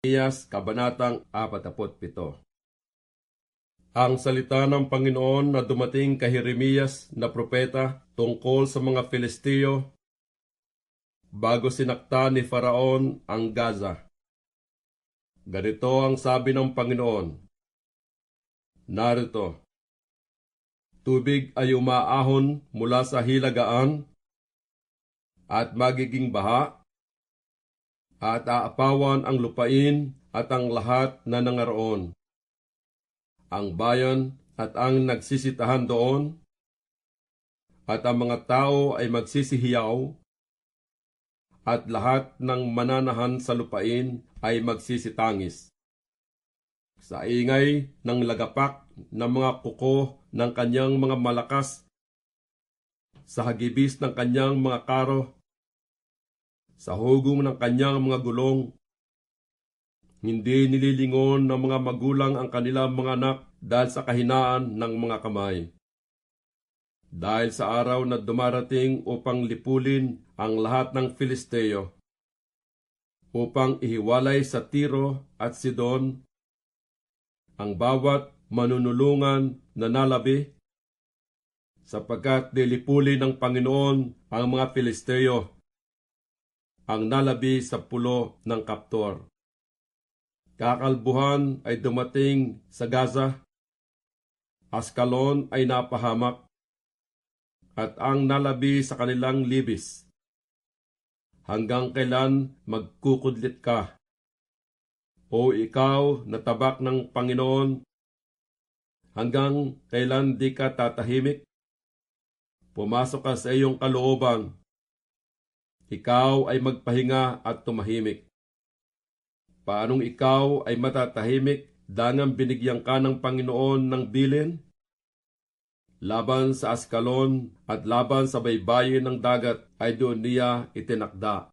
Iyas, Kabanatang 47 Ang salita ng Panginoon na dumating kay Jeremias na propeta tungkol sa mga Filisteo bago sinakta ni Faraon ang Gaza. Ganito ang sabi ng Panginoon. Narito, tubig ay umaahon mula sa hilagaan at magiging baha at aapawan ang lupain at ang lahat na nangaroon. Ang bayan at ang nagsisitahan doon, at ang mga tao ay magsisihiyaw, at lahat ng mananahan sa lupain ay magsisitangis. Sa ingay ng lagapak ng mga kuko ng kanyang mga malakas, sa hagibis ng kanyang mga karo, sa hugong ng kanyang mga gulong. Hindi nililingon ng mga magulang ang kanilang mga anak dahil sa kahinaan ng mga kamay. Dahil sa araw na dumarating upang lipulin ang lahat ng Filisteo, upang ihiwalay sa Tiro at Sidon ang bawat manunulungan na nalabi, sapagkat dilipulin ng Panginoon ang mga Filisteo ang nalabi sa pulo ng Kaptor. Kakalbuhan ay dumating sa Gaza, Askalon ay napahamak, at ang nalabi sa kanilang libis. Hanggang kailan magkukudlit ka? O ikaw na tabak ng Panginoon, hanggang kailan di ka tatahimik? Pumasok ka sa iyong kalooban ikaw ay magpahinga at tumahimik. Paanong ikaw ay matatahimik dangang binigyan ka ng Panginoon ng bilin? Laban sa Askalon at laban sa baybayin ng dagat ay doon niya itinakda.